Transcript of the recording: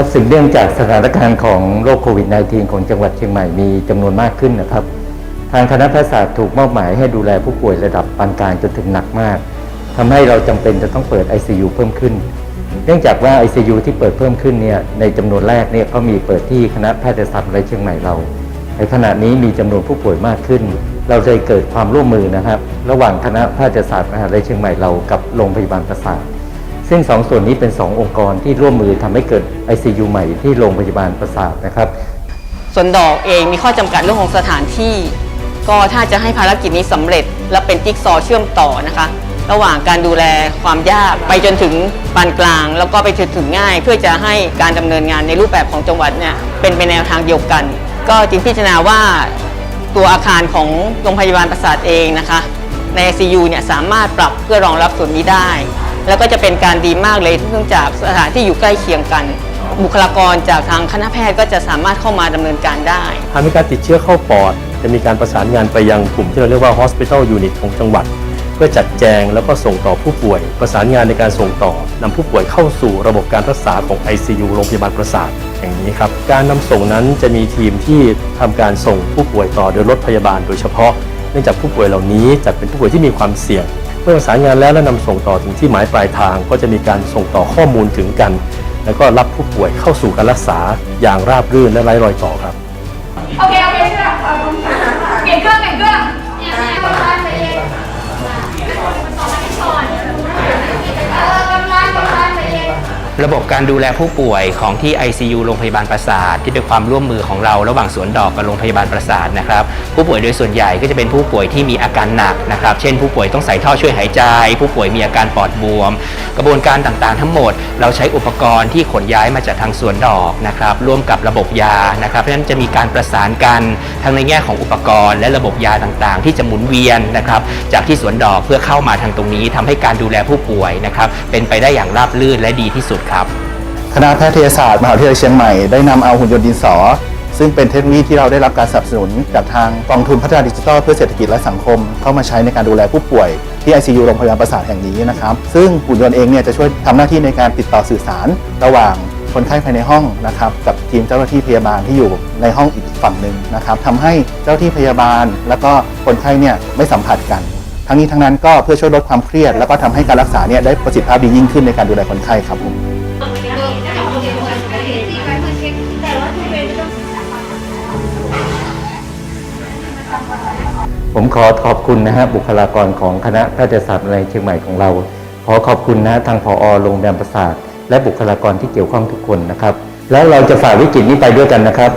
ครับสืบเนื่องจากสถานการณ์ของโรคโควิด -19 ของจังหวัดเชียงใหม่มีจำนวนมากขึ้นนะครับ ทางคณะแพทยศาสตร์ถูกมอบหมายให้ดูแลผู้ป่วยระดับปานกลางจนถึงหนักมากทำให้เราจำเป็นจะต้องเปิด ICU เพิ่มขึ้น เนื่องจากว่า ICU ที่เปิดเพิ่มขึ้นเนี่ยในจำนวนแรกเนี่ยก็มีเปิดที่คณะแพทยศาสตร์มหาวิทยาลัยเชียงใหม่เรา ในขณะนี้มีจำนวนผู้ป่วยมากขึ้น เราจะเกิดความร่วมมือนะครับ ระหว่างคณะแพทยศาสตร์มหาวิทยาลัยเชียงใหม่เรากับโรงพยาบาลประสาท ซึ่งสองส่วนนี้เป็นสององค์กรที่ร่วมมือทำให้เกิด ICU ใหม่ที่โรงพยาบาลประสาทนะครับ ส่วนดอกเองมีข้อจำกัดเรื่องของสถานที่ ก็ถ้าจะให้ภารกิจนี้สำเร็จ และเป็นจิ๊กซอว์เชื่อมต่อนะคะ ระหว่างการดูแลความยากไปจนถึงปานกลาง แล้วก็ไปถึงถึงง่าย เพื่อจะให้การดำเนินงานในรูปแบบของจังหวัดเนี่ยเป็นไปแนวทางเดียวกัน ก็จึงพิจารณาว่าตัวอาคารของโรงพยาบาลประสาทเองนะคะใน ICU เนี่ยสามารถปรับเพื่อรองรับส่วนนี้ได้ แล้วก็จะเป็นการดีมากเลยเนื่องจากสถานที่อยู่ใกล้เคียงกัน บุคลากรจากทางคณะแพทย์ก็จะสามารถเข้ามาดำเนินการได้ หากมีการติดเชื้อเข้าปอด จะมีการประสานงานไปยังกลุ่มที่เราเรียกว่า hospital unit ของจังหวัด เพื่อจัดแจงแล้วก็ส่งต่อผู้ป่วย ประสานงานในการส่งต่อนำผู้ป่วยเข้าสู่ระบบการรักษาของ ICU โรงพยาบาลประสาทแห่งนี้ครับการนำส่งนั้นจะมีทีมที่ทำการส่งผู้ป่วยต่อโดยรถพยาบาลโดยเฉพาะ เนื่องจากผู้ป่วยเหล่านี้จัดเป็นผู้ป่วยที่มีความเสี่ยงเมื่อประสานงานแล้วและนำส่งต่อถึงที่หมายปลายทาง ก็จะมีการส่งต่อข้อมูลถึงกัน แล้วก็รับผู้ป่วยเข้าสู่การรักษาอย่างราบรื่นและไร้รอยต่อครับ โอเค ระบบการดูแลผู้ป่วยของที่ ICU โรงพยาบาลประสาท ที่เป็นความร่วมมือของเราระหว่างสวนดอกกับโรงพยาบาลประสาทนะครับผู้ป่วยโดยส่วนใหญ่ก็จะเป็นผู้ป่วยที่มีอาการหนักนะครับ เช่น ผู้ป่วยต้องใส่ท่อช่วยหายใจ ผู้ป่วยมีอาการปอดบวม กระบวนการต่างๆ ทั้งหมด เราใช้อุปกรณ์ที่ขนย้ายมาจากทางสวนดอกนะครับร่วมกับระบบยานะครับเพราะฉะนั้นจะมีการประสานกันทั้งในแง่ของอุปกรณ์ และระบบยาต่างๆ ที่จะหมุนเวียนนะครับจากที่สวนดอกเพื่อเข้ามาทางตรงนี้ทำให้การดูแลผู้ป่วยนะครับเป็นไปได้อย่างราบรื่นและดีที่สุดครับ คณะแพทยศาสตร์มหาวิทยาลัยเชียงใหม่ได้นำเอาหุ่นยนต์ดินสอ ซึ่งเป็นเทคโนโลยีที่เราได้รับการสนับสนุนจากทางกองทุนพัฒนาดิจิทัลเพื่อเศรษฐกิจและสังคม เข้ามาใช้ในการดูแลผู้ป่วยที่ ICU โรงพยาบาลประสาทแห่งนี้นะครับ ซึ่งหุ่นยนต์เองเนี่ยจะช่วยทำหน้าที่ในการติดต่อสื่อสาร ระหว่างคนไข้ภายในห้องนะครับกับทีมเจ้าหน้าที่พยาบาลที่อยู่ในห้องอีกฝั่งหนึ่งนะครับทำให้เจ้าหน้าที่พยาบาล แล้วก็คนไข้เนี่ยไม่สัมผัสกัน ทั้งนี้ทั้งนั้นก็เพื่อช่วยลดความเครียด แล้วก็ทำให้การรักษาเนี่ยได้ประสิทธิภาพดียิ่งขึ้นในการดูแลคนไข้ครับผม ผมขอขอบคุณนะฮะบุคลากรของคณะแพทยศาสตร์ในเชียงใหม่ของเรา ขอขอบคุณนะฮะทางผอโรงพยาบาลประสาทและบุคลากรที่เกี่ยวข้องทุกคนนะครับ แล้วเราจะฝ่าวิกฤตนี้ไปด้วยกันนะครับ